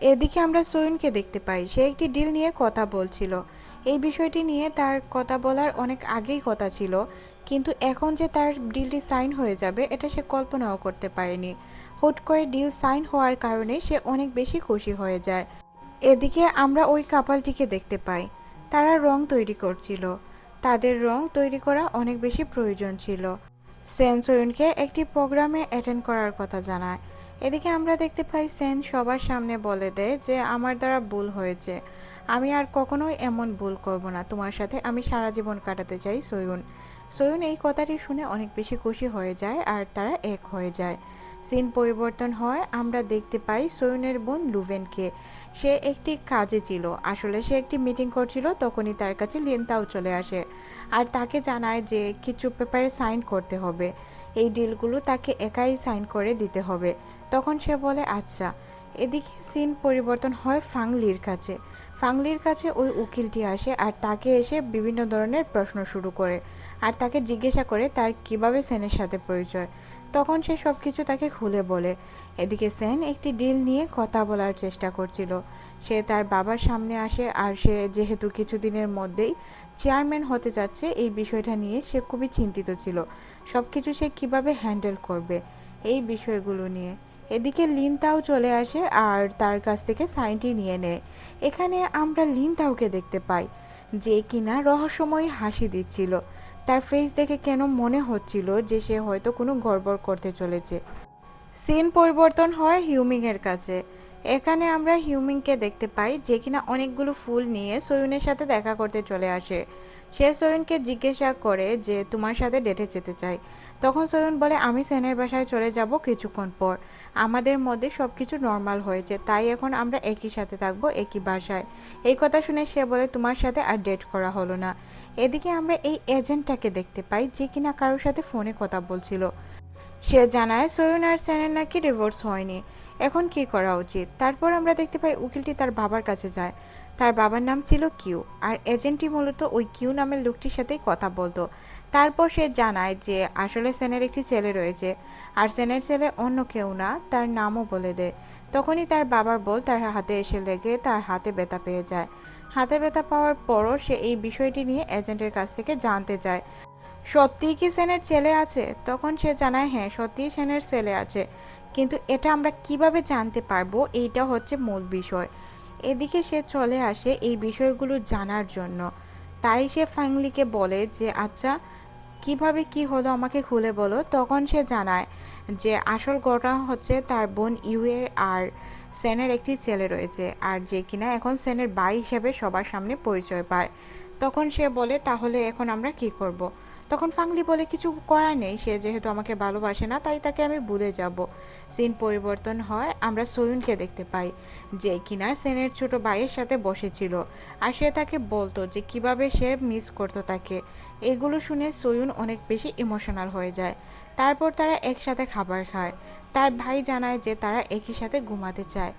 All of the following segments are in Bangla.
এদিকে আমরা সোয়ুনকে দেখতে পাই। সে একটি ডিল নিয়ে কথা বলছিল। এই বিষয়টি নিয়ে তার কথা বলার অনেক আগেই কথা ছিল, কিন্তু এখন যে তার ডিলটি সাইন হয়ে যাবে, এটা সে কল্পনাও করতে পারেনি। হুট করে ডিল সাইন হওয়ার কারণে সে অনেক বেশি খুশি হয়ে যায়। এদিকে আমরা ওই কাপালটিকে দেখতে পাই। তারা রং তৈরি করছিল। তাদের রং তৈরি করা অনেক বেশি প্রয়োজন ছিল। সেন সোয়ুনকে একটি প্রোগ্রামে অ্যাটেন্ড করার কথা জানায়। এদিকে আমরা দেখতে পাই সেন সবার সামনে বলে দেয় যে, আমার দ্বারা ভুল হয়েছে। আমি আর কখনোই এমন ভুল করব না। তোমার সাথে আমি সারা জীবন কাটাতে চাই, সয়ুন। সয়ুন এই কথাটি শুনে অনেক বেশি খুশি হয়ে যায় আর তারা এক হয়ে যায়। সিন পরিবর্তন হয়। আমরা দেখতে পাই সয়ুনের বোন লুভেনকে। সে একটি কাজে ছিল। আসলে সে একটি মিটিং করছিল, তখনই তার কাছে লিনতাও চলে আসে। আর তাকে জানায় যে, কিছু পেপারে সাইন করতে হবে। ডিলগুলো তাকে একাই সাইন করে দিতে হবে। তখন সে বলে আচ্ছা। এদিকে সিন পরিবর্তন হয় ফাংলির কাছে। ফাংলির কাছে ওই উকিলটি আসে আর তাকে এসে বিভিন্ন ধরনের প্রশ্ন শুরু করে আর তাকে জিজ্ঞাসা করে তার কীভাবে সেনের সাথে পরিচয়। তখন সে সব কিছু তাকে খুলে বলে। এদিকে সেন একটি ডিল নিয়ে কথা বলার চেষ্টা করছিল। সে তার বাবার সামনে আসে আর সে যেহেতু কিছুদিনের মধ্যেই চেয়ারম্যান হতে যাচ্ছে, এই বিষয়টা নিয়ে সে খুবই চিন্তিত ছিল। সব কিছু সে কীভাবে হ্যান্ডেল করবে এই বিষয়গুলো নিয়ে। এদিকে লিনতাও চলে আসে আর তার কাছ থেকে সাইনটি নিয়ে নেয়। এখানে আমরা লিনতাওকে দেখতে পাই, যে কিনা রহস্যময় হাসি দিচ্ছিল। তার ফেস দেখে কেন মনে হচ্ছিল যে সে হয়তো কোনো গড়বড় করতে চলেছে। সিন পরিবর্তন হয় হিউমিংয়ের কাছে। এখানে আমরা হিউমিংকে দেখতে পাই, যে কিনা অনেকগুলো ফুল নিয়ে সয়ুনের সাথে দেখা করতে চলে আসে। সে সয়ুনকে জিজ্ঞাসা করে যে, তোমার সাথে ডেটে যেতে চাই। তখন সয়ুন বলে, আমি সেনের বাসায় চলে যাব কিছুক্ষণ পর। আমাদের মধ্যে সব কিছু নর্মাল হয়েছে, তাই এখন আমরা একই সাথে থাকব, একই বাসায়। এই কথা শুনে সে বলে, তোমার সাথে আর ডেট করা হলো না। এদিকে আমরা এই এজেন্টটাকে দেখতে পাই, যে কিনা কারোর সাথে ফোনে কথা বলছিল। সে জানায়, সয়ুন আর সেনের নাকি ডিভোর্স হয়নি। এখন কি করা উচিত? তারপর আমরা দেখতে পাই উকিলটি তার বাবার কাছে যায়। তার বাবার নাম ছিল কিউ, আর এজেন্টটি মূলত ওই কিউ নামের লোকটির সাথেই কথা বলতো। তারপর সে জানায় যে আসলে সেনের একটি ছেলে রয়েছে, আর সেনের ছেলে অন্য কেউ না, তার নামও বলে দেয়। তখনই তার বাবার বল তার হাতে এসে লেগে তার হাতে ব্যথা পেয়ে যায়। হাতে ব্যথা পাওয়ার পরও সে এই বিষয়টি নিয়ে এজেন্টের কাছ থেকে জানতে চায়। সত্যিই কি সেনের ছেলে আছে? তখন সে জানায় হ্যাঁ সত্যিই সেনের ছেলে আছে। কিন্তু এটা আমরা কীভাবে জানতে পারব? এইটা হচ্ছে মূল বিষয়। এদিকে সে চলে আসে এই বিষয়গুলো জানার জন্য। তাই সে ফাংলিকে বলে যে আচ্ছা কীভাবে কি হলো আমাকে খুলে বলো? তখন সে জানায় যে, আসল ঘটনা হচ্ছে তার বোন ইউয়ের আর সেনের একটি ছেলে রয়েছে, আর যে কিনা এখন সেনের ভাই হিসেবে সবার সামনে পরিচয় পায়। তখন সে বলে, তাহলে এখন আমরা কি করব। তখন ফাংলি বলে, কিছু করার নেই, সে যেহেতু আমাকে ভালোবাসে না, তাই তাকে আমি ভুলে যাব। সিন পরিবর্তন হয়, আমরা সয়ুনকে দেখতে পাই, যে কিনা সেনের ছোট ভাইয়ের সাথে বসেছিল। আর সে তাকে বলতো যে কীভাবে সে মিস করতো তাকে। এগুলো শুনে সয়ুন অনেক বেশি ইমোশনাল হয়ে যায়। তারপর তারা একসাথে খাবার খায়। তার ভাই জানায় যে তারা একই সাথে ঘুমাতে চায়।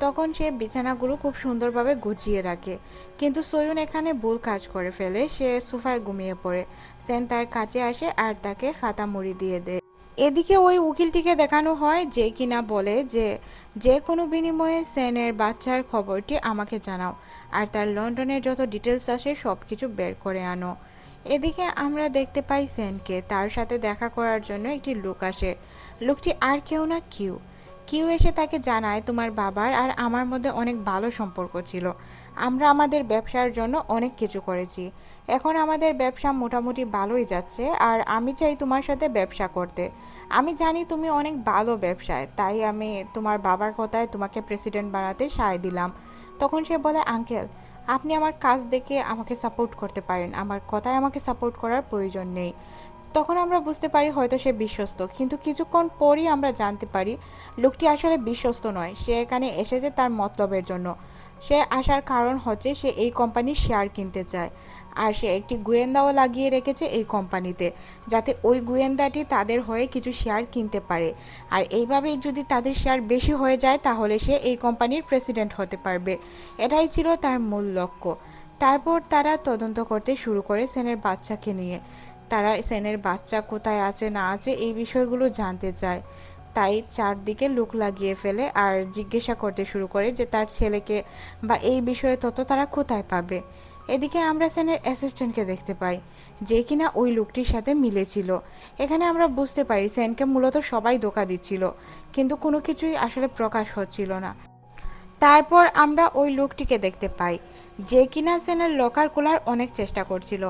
তখন সে বিছানাগুলো খুব সুন্দরভাবে গুছিয়ে রাখে। কিন্তু সয়ুন এখানে ভুল কাজ করে ফেলে। সে সোফায় ঘুমিয়ে পড়ে। সেন তার কাছে আসে আর তাকে খাতা মুড়ি দিয়ে দেয়। এদিকে ওই উকিলটিকে দেখানো হয় যে কিনা বলে যে যে কোনো বিনিময়ে সেনের বাচ্চার খবরটি আমাকে জানাও আর তার লন্ডনের যত ডিটেলস আসে সব কিছু বের করে আনো। এদিকে আমরা দেখতে পাই সেনকে। তার সাথে দেখা করার জন্য একটি লোক আসে। লোকটি আর কেউ না, কিউ। কিউ এসে তাকে জানায় তোমার বাবার আর আমার মধ্যে অনেক ভালো সম্পর্ক ছিল। আমরা আমাদের ব্যবসার জন্য অনেক কিছু করেছি। এখন আমাদের ব্যবসা মোটামুটি ভালোই যাচ্ছে আর আমি চাই তোমার সাথে ব্যবসা করতে। আমি জানি তুমি অনেক ভালো ব্যবসায়, তাই আমি তোমার বাবার কথায় তোমাকে প্রেসিডেন্ট বানাতে সায় দিলাম। তখন সে বলে, আঙ্কেল, আপনি আমার কাজ দেখে আমাকে সাপোর্ট করতে পারেন। আমার কথায় আমাকে সাপোর্ট করার প্রয়োজন নেই। তখন আমরা বুঝতে পারি হয়তো সে বিশ্বস্ত, কিন্তু কিছুক্ষণ পরই আমরা জানতে পারি লোকটি আসলে বিশ্বস্ত নয়, সে এখানে এসেছে তার মতলবের জন্য। সে আসার কারণ হচ্ছে সে এই কোম্পানির শেয়ার কিনতে চায়, আর সে একটি গোয়েন্দাও লাগিয়ে রেখেছে এই কোম্পানিতে, যাতে ওই গোয়েন্দাটি তাদের হয়ে কিছু শেয়ার কিনতে পারে। আর এইভাবেই যদি তাদের শেয়ার বেশি হয়ে যায়, তাহলে সে এই কোম্পানির প্রেসিডেন্ট হতে পারবে। এটাই ছিল তার মূল লক্ষ্য। তারপর তারা তদন্ত করতে শুরু করে সেনের বাচ্চাকে নিয়ে। তারা সেনের বাচ্চা কোথায় আছে, না আছে, এই বিষয়গুলো জানতে চায়। তাই চারদিকে লুক লাগিয়ে ফেলে আর জিজ্ঞাসা করতে শুরু করে যে তার ছেলেকে বা এই বিষয়ে তত তারা কোথায় পাবে। এদিকে আমরা সেনের অ্যাসিস্ট্যান্টকে দেখতে পাই, যে কিনা ওই লোকটির সাথে মিলেছিল এখানে আমরা বুঝতে পারি সেনকে মূলত সবাই ধোকা দিচ্ছিল, কিন্তু কোনো কিছুই আসলে প্রকাশ হচ্ছিল না। তারপর আমরা ওই লোকটিকে দেখতে পাই, যে কিনা সেনের লকার খোলার অনেক চেষ্টা করছিল।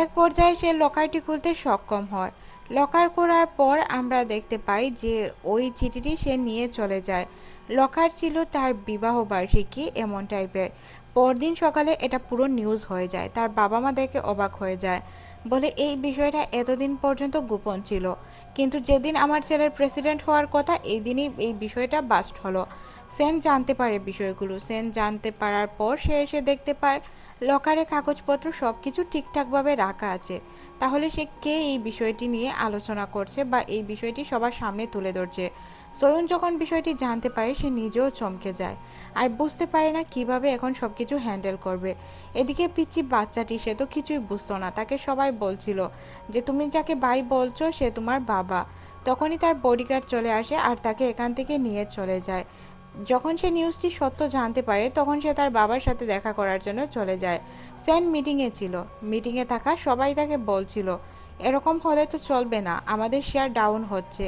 এক পর্যায়ে সে লকারটি খুলতে সক্ষম হয়। লকার করার পর আমরা দেখতে পাই যে ওই চিঠিটি সে নিয়ে চলে যায়। লকার ছিল তার বিবাহ বার্ষিকী এমন টাইপের পরদিন সকালে এটা পুরো নিউজ হয়ে যায়। তার বাবা মা দেখে অবাক হয়ে যায়। বলে, এই বিষয়টা এতদিন পর্যন্ত গোপন ছিল। কিন্তু যেদিন আমার ছেলের প্রেসিডেন্ট হওয়ার কথা, এই দিনই এই বিষয়টা বাস্ট হলো। সেন জানতে পারে বিষয়গুলো। সেন জানতে পারার পর সে এসে দেখতে পায় লকারে কাগজপত্র সব কিছু ঠিকঠাকভাবে রাখা আছে। তাহলে সে কে এই বিষয়টি নিয়ে আলোচনা করছে বা এই বিষয়টি সবার সামনে তুলে ধরছে? সোয়ন যখন বিষয়টি জানতে পারে, সে নিজেও চমকে যায় আর বুঝতে পারে না কীভাবে এখন সব কিছু হ্যান্ডেল করবে। এদিকে পিচ্ছি বাচ্চাটি, সে তো কিছুই বুঝতো না। তাকে সবাই বলছিল যে, তুমি যাকে ভাই বলছো, সে তোমার বাবা। তখনই তার বডিগার্ড চলে আসে আর তাকে এখান থেকে নিয়ে চলে যায়। যখন সে নিউজটি সত্য জানতে পারে, তখন সে তার বাবার সাথে দেখা করার জন্য চলে যায়। সেন মিটিংয়ে ছিল। মিটিংয়ে থাকা সবাই তাকে বলছিল, এরকম হলে তো চলবে না। আমাদের শেয়ার ডাউন হচ্ছে।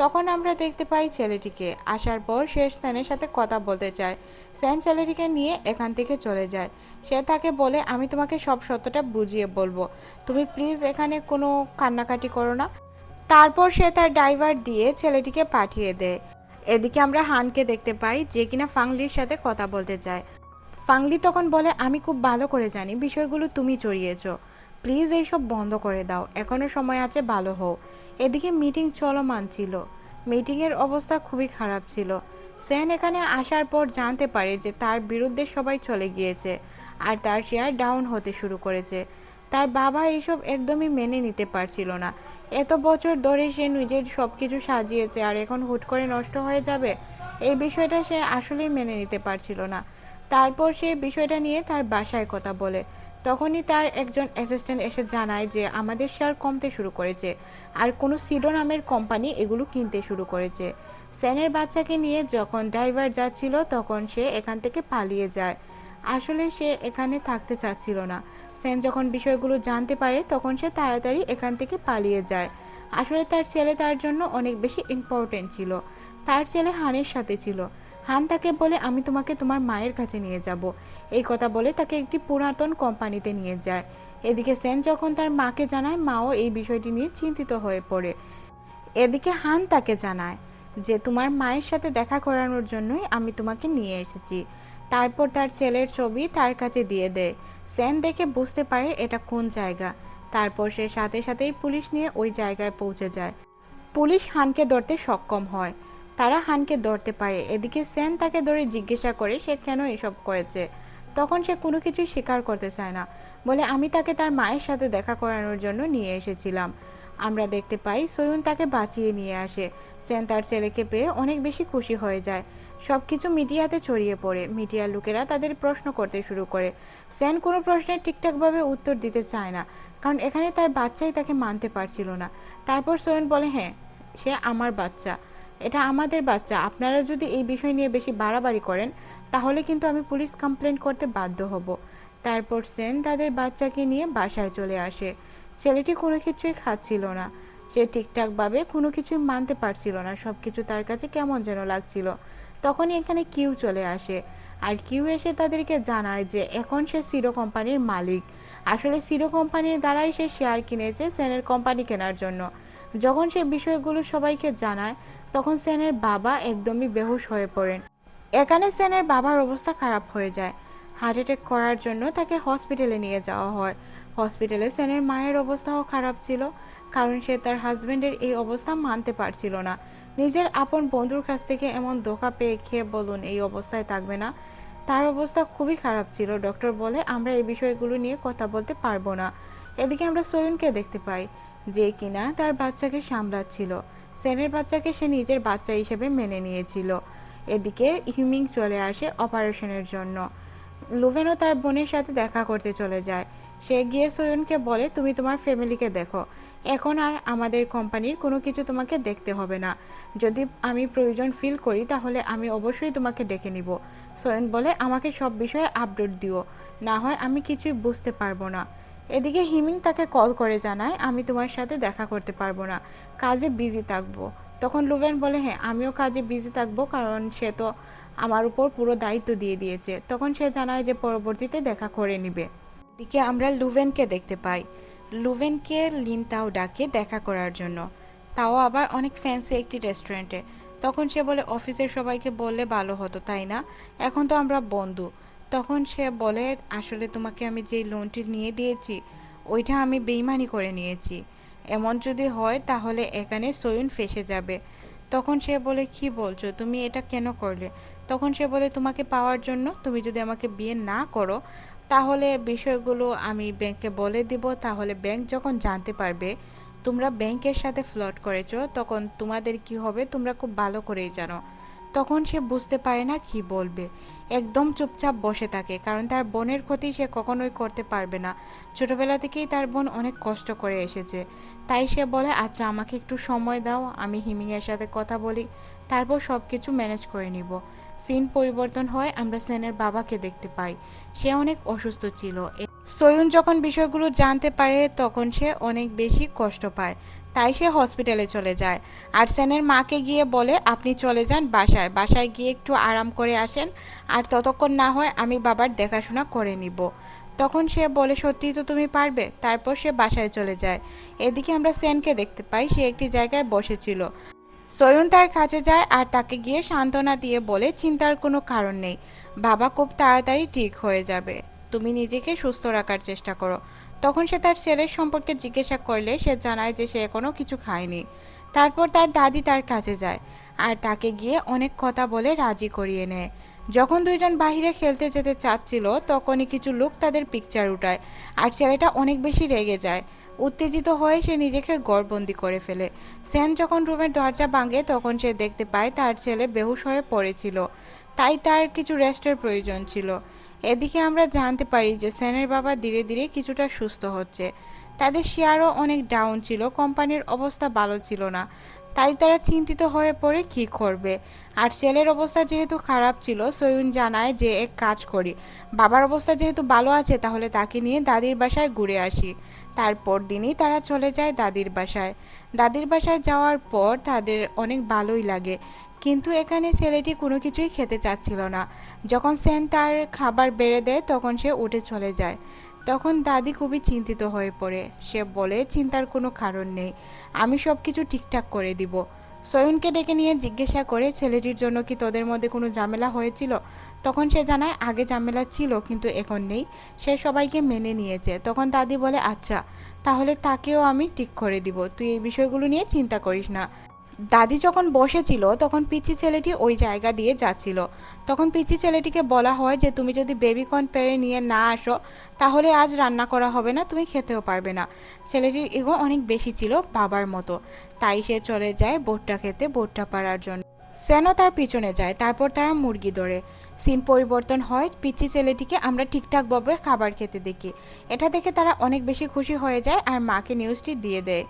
তখন আমরা দেখতে পাই ছেলেটিকে। আসার পর সে সেনের সাথে কথা বলতে চায়। সেন ছেলেটিকে নিয়ে এখান থেকে চলে যায়। সে তাকে বলে, আমি তোমাকে সব সত্যটা বুঝিয়ে বলব। তুমি প্লিজ এখানে কোনো কান্নাকাটি করো না। তারপর সে তার ড্রাইভার দিয়ে ছেলেটিকে পাঠিয়ে দেয়। এদিকে আমরা হানকে দেখতে পাই, যে কিনা ফাংলির সাথে কথা বলতে চায়। ফাংলি তখন বলে, আমি খুব ভালো করে জানি, বিষয়গুলো তুমি চড়িয়েছ। প্লিজ এইসব বন্ধ করে দাও এখনও সময় আছে, ভালো হও। এদিকে মিটিং চলমান ছিল। মিটিংয়ের অবস্থা খুবই খারাপ ছিল। সেন এখানে আসার পর জানতে পারে যে তার বিরুদ্ধে সবাই চলে গিয়েছে আর তার শেয়ার ডাউন হতে শুরু করেছে। তার বাবা এইসব একদমই মেনে নিতে পারছিল না। এত বছর ধরে সে নিজের সব কিছু সাজিয়েছে আর এখন হুট করে নষ্ট হয়ে যাবে? এই বিষয়টা সে আসলেই মেনে নিতে পারছিল না। তারপর সে বিষয়টা নিয়ে তার বাসায় কথা বলে। তখনই তার একজন অ্যাসিস্ট্যান্ট এসে জানায় যে, আমাদের শেয়ার কমতে শুরু করেছে আর কোনো সিডো নামের কোম্পানি এগুলো কিনতে শুরু করেছে। সেনের বাচ্চাকে নিয়ে যখন ড্রাইভার যাচ্ছিল, তখন সে এখান থেকে পালিয়ে যায়। আসলে সে এখানে থাকতে চাচ্ছিল না। সেন যখন বিষয়গুলো জানতে পারে, তখন সে তাড়াতাড়ি এখান থেকে পালিয়ে যায়। আসলে তার ছেলে তার জন্য অনেক বেশি ইম্পর্টেন্ট ছিল। তার ছেলে হানের সাথে ছিল। হান তাকে বলে, আমি তোমাকে তোমার মায়ের কাছে নিয়ে যাব। এই কথা বলে তাকে একটি পুরাতন কোম্পানিতে নিয়ে যায়। এদিকে সেন যখন তার মাকে জানায়, মাও এই বিষয়টি নিয়ে চিন্তিত হয়ে পড়ে। এদিকে হান তাকে জানায় যে, তোমার মায়ের সাথে দেখা করানোর জন্যই আমি তোমাকে নিয়ে এসেছি। তারপর তার ছেলের ছবি তার কাছে দিয়ে দেয় সেন দেখে বুঝতে পারে এটা কোন জায়গা। তারপর সে সাথে সাথেই পুলিশ নিয়ে ওই জায়গায় পৌঁছে যায়। পুলিশ হানকে ধরতে সক্ষম হয়। তারা হানকে ধরতে পারে। এদিকে সেন তাকে ধরে জিজ্ঞাসা করে, সে কেন এসব করেছে? তখন সে কোনো কিছুই স্বীকার করতে চায় না। বলে, আমি তাকে তার মায়ের সাথে দেখা করানোর জন্য নিয়ে এসেছিলাম। আমরা দেখতে পাই সয়ুন তাকে বাঁচিয়ে নিয়ে আসে। সেন তার ছেলেকে পেয়ে অনেক বেশি খুশি হয়ে যায়। সব কিছু মিডিয়াতে ছড়িয়ে পড়ে। মিডিয়ার লোকেরা তাদের প্রশ্ন করতে শুরু করে। সেন কোনো প্রশ্নের ঠিকঠাকভাবে উত্তর দিতে চায় না, কারণ এখানে তার বাচ্চাই তাকে মানতে পারছিল না। তারপর সোয়েন বলে হ্যাঁ সে আমার বাচ্চা। এটা আমাদের বাচ্চা। আপনারা যদি এই বিষয় নিয়ে বেশি বাড়াবাড়ি করেন, তাহলে কিন্তু আমি পুলিশ কমপ্লেন করতে বাধ্য হব। তারপর সেন তাদের বাচ্চাকে নিয়ে বাসায় চলে আসে। ছেলেটি কোনো কিছুই খাচ্ছিল না। সে ঠিকঠাকভাবে কোনো কিছুই মানতে পারছিল না। সব কিছু তার কাছে কেমন যেন লাগছিল। তখনই এখানে কিউ চলে আসে। আর কিউ এসে তাদেরকে জানায় যে এখন সে সিরো কোম্পানির মালিক। আসলে সিরো কোম্পানির দ্বারাই সে শেয়ার কিনেছে সেনের কোম্পানি কেনার জন্য। যখন সে বিষয়গুলো সবাইকে জানায় তখন সেনের বাবা একদমই বেহুশ হয়ে পড়েন। এখানে সেনের বাবার অবস্থা খারাপ হয়ে যায়। হার্ট অ্যাটাক করার জন্য তাকে হসপিটালে নিয়ে যাওয়া হয়। হসপিটালে সেনের মায়ের অবস্থাও খারাপ ছিল, কারণ সে তার হাজবেন্ডের এই অবস্থা মানতে পারছিল না। নিজের আপন বন্ধুর কাছ থেকে এমন ধোকা পেয়ে খেয়ে বলুন, এই অবস্থায় থাকবে না। তার অবস্থা খুবই খারাপ ছিল। ডক্টর বলে, আমরা এই বিষয়গুলো নিয়ে কথা বলতে পারব না। এদিকে আমরা সোয়নকে দেখতে পাই, যে কিনা তার বাচ্চাকে সামলাচ্ছিল। সেনের বাচ্চাকে সে নিজের বাচ্চা হিসেবে মেনে নিয়েছিল। এদিকে হিউমিং চলে আসে অপারেশনের জন্য। লুভেনও তার বোনের সাথে দেখা করতে চলে যায়। সে গিয়ে সয়নকে বলে, তুমি তোমার ফ্যামিলিকে দেখো। এখন আর আমাদের কোম্পানির কোনো কিছু তোমাকে দেখতে হবে না। যদি আমি প্রয়োজন ফিল করি, তাহলে আমি অবশ্যই তোমাকে ডেকে নিব। সয়ন বলে, আমাকে সব বিষয়ে আপডেট দিও। না হয় আমি কিছুই বুঝতে পারব না। এদিকে হিমিং তাকে কল করে জানায়, আমি তোমার সাথে দেখা করতে পারব না, কাজে বিজি থাকব। তখন লুভেন বলে হ্যাঁ আমিও কাজে বিজি থাকব, কারণ সে তো আমার উপর পুরো দায়িত্ব দিয়ে দিয়েছে। তখন সে জানায় যে পরবর্তীতে দেখা করে নিবে। এদিকে আমরা লুভেনকে দেখতে পাই। লুভেনকে লিনতাও ডাকে দেখা করার জন্য। তাও আবার অনেক ফ্যান্সি একটি রেস্টুরেন্টে তখন সে বলে, অফিসের সবাইকে বললে ভালো হতো, তাই না? এখন তো আমরা বন্ধু। তখন সে বলে, আসলে তোমাকে আমি যেই লোনটি নিয়ে দিয়েছি, ওইটা আমি বেইমানি করে নিয়েছি। এমন যদি হয় তাহলে এখানে সয়ুন ফেসে যাবে। তখন সে বলে, কি বলছো? তুমি এটা কেন করলে? তখন সে বলে, তোমাকে পাওয়ার জন্য তুমি যদি আমাকে বিয়ে না করো, তাহলে বিষয়গুলো আমি ব্যাংকে বলে দিব। তাহলে ব্যাংক যখন জানতে পারবে তোমরা ব্যাংকের সাথে ফ্লট করেছ, তখন তোমাদের কি হবে? তোমরা খুব ভালো করেই জানো। তখন সে বুঝতে পারে না কি বলবে। একদম চুপচাপ বসে থাকে, কারণ তার বোনের ক্ষতি সে কখনোই করতে পারবে না। ছোটবেলা থেকেই তার বোন অনেক কষ্ট করে এসেছে। তাই সে বলে আচ্ছা আমাকে একটু সময় দাও, আমি হিমিংয়ের সাথে কথা বলি, তারপর সব কিছু ম্যানেজ করে নিব। সিন পরিবর্তন হয়, আমরা সেনের বাবাকে দেখতে পাই। সে অনেক অসুস্থ ছিল। সয়ুন যখন বিষয়গুলো জানতে পারে, তখন সে অনেক বেশি কষ্ট পায়। তাই সে হসপিটালে চলে যায়। আর সেনের মাকে গিয়ে বলে, আপনি চলে যান বাসায়। বাসায় গিয়ে একটু আরাম করে আসেন। আর ততক্ষণ না হয় আমি বাবার দেখাশোনা করে নিব। তখন সে বলে, সত্যি তো তুমি পারবে? তারপর সে বাসায় চলে যায়। এদিকে আমরা সেনকে দেখতে পাই, সে একটি জায়গায় বসেছিল। সয়ুন তার কাছে যায় আর তাকে গিয়ে সান্ত্বনা দিয়ে বলে, চিন্তার কোনো কারণ নেই। বাবা খুব তাড়াতাড়ি ঠিক হয়ে যাবে। তুমি নিজেকে সুস্থ রাখার চেষ্টা করো। তখন সে তার ছেলের সম্পর্কে জিজ্ঞাসা করলে সে জানায় যে সে এখনও কিছু খায়নি। তারপর তার দাদি তার কাছে যায় আর তাকে গিয়ে অনেক কথা বলে রাজি করিয়ে নেয়। যখন দুইজন বাইরে খেলতে যেতে চাচ্ছিল, তখনই কিছু লোক তাদের পিকচার উঠায় আর ছেলেটা অনেক বেশি রেগে যায়। উত্তেজিত হয়ে সে নিজেকে গড়বন্দি করে ফেলে। সেন যখন রুমের দরজা ভাঙে, তখন সে দেখতে পায় তার ছেলে বেহুশ হয়ে পড়েছিল। তাই তার কিছু রেস্টের প্রয়োজন ছিল। এদিকে আমরা জানতে পারি যে সেনের বাবা ধীরে ধীরে কিছুটা সুস্থ হচ্ছে। তাদের শেয়ারও অনেক ডাউন ছিল, কোম্পানির অবস্থা ভালো ছিল না। তাই তারা চিন্তিত হয়ে পড়ে কি করবে। আর ছেলের অবস্থা যেহেতু খারাপ ছিল, সয়ুন জানায় যে এক কাজ করি। বাবার অবস্থা যেহেতু ভালো আছে, তাহলে তাকে নিয়ে দাদির বাসায় ঘুরে আসি। তারপর দিনই তারা চলে যায় দাদির বাসায়। দাদির বাসায় যাওয়ার পর তাদের অনেক ভালোই লাগে। কিন্তু এখানে ছেলেটি কোনো কিছুই খেতে চাচ্ছিল না। যখন সেন তার খাবার বেড়ে দেয়, তখন সে উঠে চলে যায়। তখন দাদি খুবই চিন্তিত হয়ে পড়ে। সে বলে, চিন্তার কোনো কারণ নেই। আমি সব কিছু ঠিকঠাক করে দিব। সয়ুনকে ডেকে নিয়ে জিজ্ঞাসা করে, ছেলেটির জন্য কি তোদের মধ্যে কোনো ঝামেলা হয়েছিল? তখন সে জানায়, আগে ঝামেলা ছিল, কিন্তু এখন নেই। সে সবাইকে মেনে নিয়েছে। তখন দাদি বলে আচ্ছা তাহলে তাকেও আমি ঠিক করে দিব। তুই এই বিষয়গুলো নিয়ে চিন্তা করিস না। দাদি যখন বসেছিল তখন পিচি ছেলেটি ওই জায়গা দিয়ে যাচ্ছিল। তখন পিচি ছেলেটিকে বলা হয় যে, তুমি যদি বেবিকর্ন পেরে নিয়ে না আসো, তাহলে আজ রান্না করা হবে না, তুমি খেতেও পারবে না। ছেলেটির ইগো অনেক বেশি ছিল বাবার মতো। তাই সে চলে যায় বোটটা খেতে বোটটা পাড়ার জন্য। সেনও তার পিছনে যায়, তারপর তারা মুরগি ধরে। সিন পরিবর্তন হয়, পিচি ছেলেটিকে আমরা ঠিকঠাকভাবে খাবার খেতে দেখি। এটা দেখে তারা অনেক বেশি খুশি হয়ে যায় আর মাকে নিউজটি দিয়ে দেয়।